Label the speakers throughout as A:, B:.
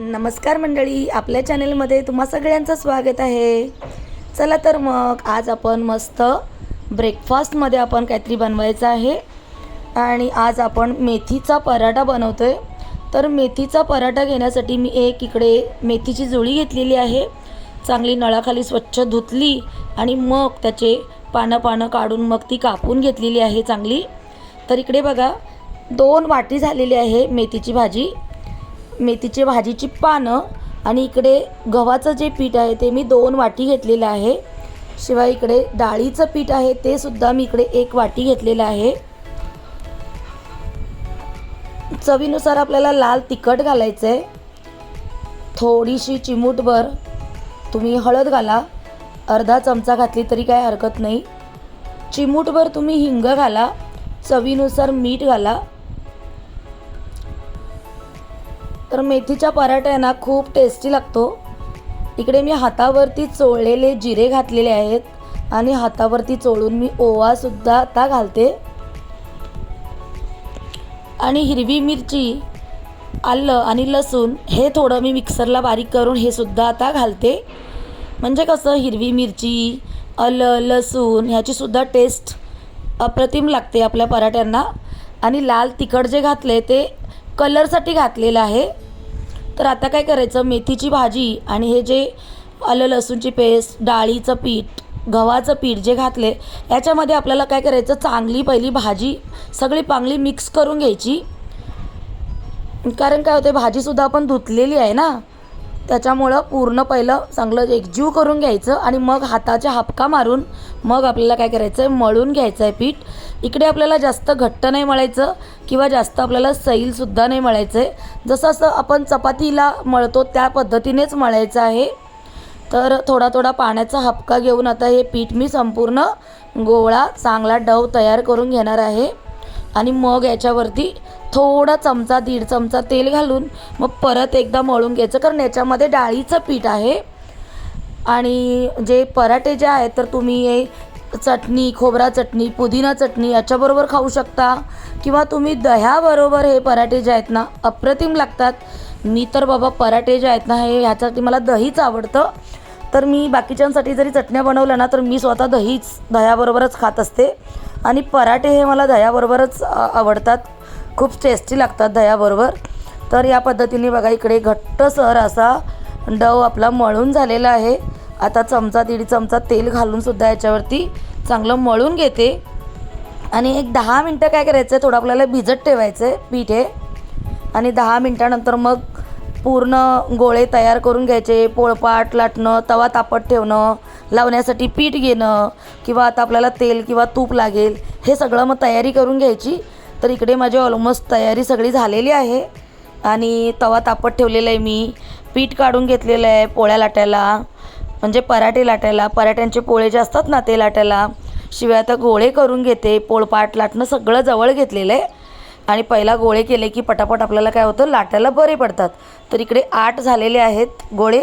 A: नमस्कार मंडळी आपल्या चॅनलमध्ये तुम्हा सगळ्यांचं स्वागत आहे. चला तर मग आज आपण मस्त ब्रेकफास्टमध्ये आपण काहीतरी बनवायचं आहे. आणि आज आपण मेथीचा पराठा बनवतो आहे तर मेथीचा पराठा घेण्यासाठी मी एक इकडे मेथीची जुळी घेतलेली आहे. चांगली नळाखाली स्वच्छ धुतली आणि मग त्याचे पानं पानं काढून मग ती कापून घेतलेली आहे चांगली. तर इकडे बघा दोन वाटी झालेली आहे मेथीची भाजी. मेथीची भाजीची पानं आणि इकडे गव्हाचं जे पीठ आहे ते मी दोन वाटी घेतलेलं आहे. शिवाय इकडे डाळीचं पीठ आहे ते सुद्धा मी इकडे एक वाटी घेतलेलं आहे. चवीनुसार आपल्याला लाल तिखट घालायचं आहे थोडीशी चिमूटभर तुम्ही हळद घाला. अर्धा चमचा घातली तरी काय हरकत नाही. चिमूटभर तुम्ही हिंग घाला. चवीनुसार मीठ घाला. तर मेथीच्या पराठा ना खूप टेस्टी लागतो. इकडे मी हातावरती चोळलेले जिरे घातलेले आहेत आणि हातावरती चोळून मी ओवासुद्धा आता घालते. आणि हिरवी मिरची आलं आणि लसूण हे थोडं मी मिक्सरला बारीक करून हे सुद्धा आता घालते. म्हणजे कसं हिरवी मिरची आलं लसूण ह्याचीसुद्धा टेस्ट अप्रतिम लागते आपल्या पराठ्यांना. आणि लाल तिखट जे घातले ते कलरसाठी घातलेलं आहे. तर आता काय करायचं? मेथीची भाजी आणि हे जे आलं लसूणची पेस्ट डाळीचं पीठ गव्हाचं पीठ जे घातले याच्यामध्ये आपल्याला काय करायचं? चांगली पहिली भाजी सगळी पांगली मिक्स करून घ्यायची. कारण काय होते भाजीसुद्धा आपण धुतलेली आहे ना? त्याच्यामुळं पूर्ण पहिलं चांगलं एकजीव करून घ्यायचं आणि मग हाताच्या हापका मारून मग आपल्याला काय करायचं आहे मळून घ्यायचं आहे पीठ. इकडे आपल्याला जास्त घट्ट नाही मळायचं किंवा जास्त आपल्याला सैलसुद्धा नाही मळायचं आहे जसं असं आपण चपातीला मळतो त्या पद्धतीनेच मळायचं आहे. तर थोडा थोडा पाण्याचा हपका घेऊन आता हे पीठ मी संपूर्ण गोळा चांगला डव तयार करून घेणार आहे. आणि मग याच्यावरती थोडा चमचा दीड चमचा तेल घालून मग परत एकदा मळून घ्यायचं. कारण याच्यामध्ये डाळीचं पीठ आहे. आणि जे पराठे जे आहेत तर तुम्ही हे चटणी खोबरा चटणी पुदिना चटणी याच्याबरोबर खाऊ शकता. किंवा तुम्ही दह्याबरोबर हे पराठे जे आहेत ना अप्रतिम लागतात. मी तर बाबा पराठे जे आहेत ना हे ह्याच्यासाठी मला दहीच आवडतं. तर मी बाकीच्यांसाठी जरी चटण्या बनवल्या ना तर मी स्वतः दहीच दह्याबरोबरच खात असते. आणि पराठे हे मला दह्याबरोबरच आवडतात. खूप टेस्टी लागतात दह्याबरोबर. तर या पद्धतीने बघा इकडे घट्टसर असा डव आपला मळून झालेला आहे. आता चमचा दीड चमचा तेल घालूनसुद्धा याच्यावरती चांगलं मळून घेते. आणि एक दहा मिनटं काय करायचं आहे थोडं आपल्याला भिजत ठेवायचं आहे पीठ हे. आणि दहा मिनटानंतर मग पूर्ण गोळे तयार करून घ्यायचे. पोळपाट लाटणं तवा तापत ठेवणं लावण्यासाठी पीठ घेणं किंवा आता आपल्याला तेल किंवा तूप लागेल हे सगळं मग तयारी करून घ्यायची. तर इकडे माझी ऑलमोस्ट तयारी सगळी झालेली आहे. आणि तवा तापत ठेवलेला आहे मी. पीठ काढून घेतलेलं आहे पोळ्या लाटायला म्हणजे पराठे लाटायला. पराठ्यांचे पोळे जे असतात ना ते लाटायला. शिवाय आता गोळे करून घेते पोळपाट लाटणं सगळं जवळ घेतलेलं आहे. आणि पहिला गोळे केले की पटापट आपल्याला काय होतं लाटायला बरे पडतात. तर इकडे आठ झालेले आहेत गोळे.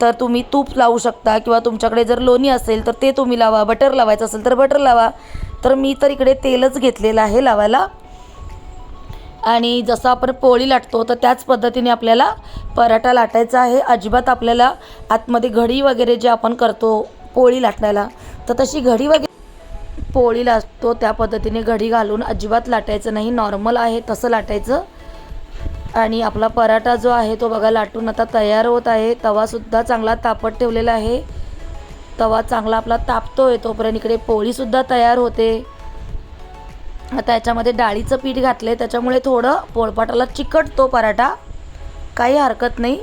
A: तर तुम्ही तूप लावू शकता किंवा तुमच्याकडे जर लोणी असेल तर ते तुम्ही लावा बटर लावायचं असेल तर बटर लावा. तर मी तर इकडे तेलच घेतलेलं आहे लावायला. आणि जसं आपण पोळी लाटतो तर त्याच पद्धतीने आपल्याला पराठा लाटायचा आहे. अजिबात आपल्याला आतमध्ये घडी वगैरे जे आपण करतो पोळी लाटण्याला तर तशी घडी वगैरे पोळी लाटतो त्या पद्धतीने घडी घालून अजिबात लाटायचं नाही. नॉर्मल आहे तसं लाटायचं. आणि आपला पराठा जो आहे तो बघा लाटून आता तयार होत आहे. तवासुद्धा चांगला तापत ठेवलेला आहे. तवा चांगला आपला तापतोय तोपर्यंत इकडे पोळीसुद्धा तयार होते. आता याच्यामध्ये डाळीचं पीठ घातलं त्याच्यामुळे थोडं पोळपाटाला चिकटतो पराठा. काही हरकत नाही.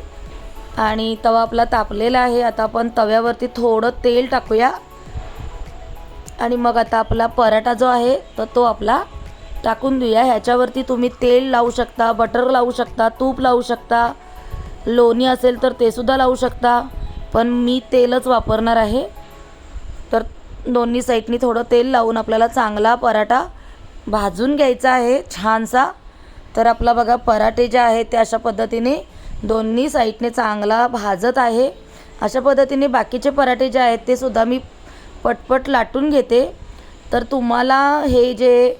A: आणि तवा आपला तापलेला आहे. आता आपण तव्यावरती थोडं तेल टाकूया. आणि मग आता आपला पराठा जो आहे तर तो आपला टाकून देऊया. ह्याच्यावरती तुम्ही तेल लावू शकता बटर लावू शकता तूप लावू शकता लोणी असेल तर ते सुद्धा लावू शकता. पण मी तेलच वापरणार आहे. तर दोन्ही साईडनी थोडं तेल लावून आपल्याला चांगला पराठा भाजून घ्यायचा आहे छानसा. तर आपला बघा पराठे जे आहेत ते अशा पद्धतीने दोन्ही साईडने चांगला भाजत आहे. अशा पद्धतीने बाकीचे पराठे जे आहेत ते सुद्धा मी पटपट लाटून घेते. तर तुम्हाला हे जे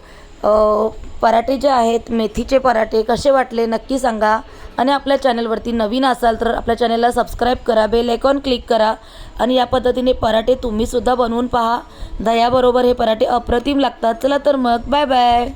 A: पराठे जे आहेत मेथीचे पराठे कसे वाटले नक्की सांगा. आणि आपल्या चॅनलवरती नवीन असाल तर आपल्या चॅनलला सबस्क्राईब करा बेल आयकॉन क्लिक करा. आणि या पद्धतीने पराठे तुम्हीसुद्धा बनवून पहा. दह्याबरोबर हे पराठे अप्रतिम लागतात. चला तर मग बाय बाय.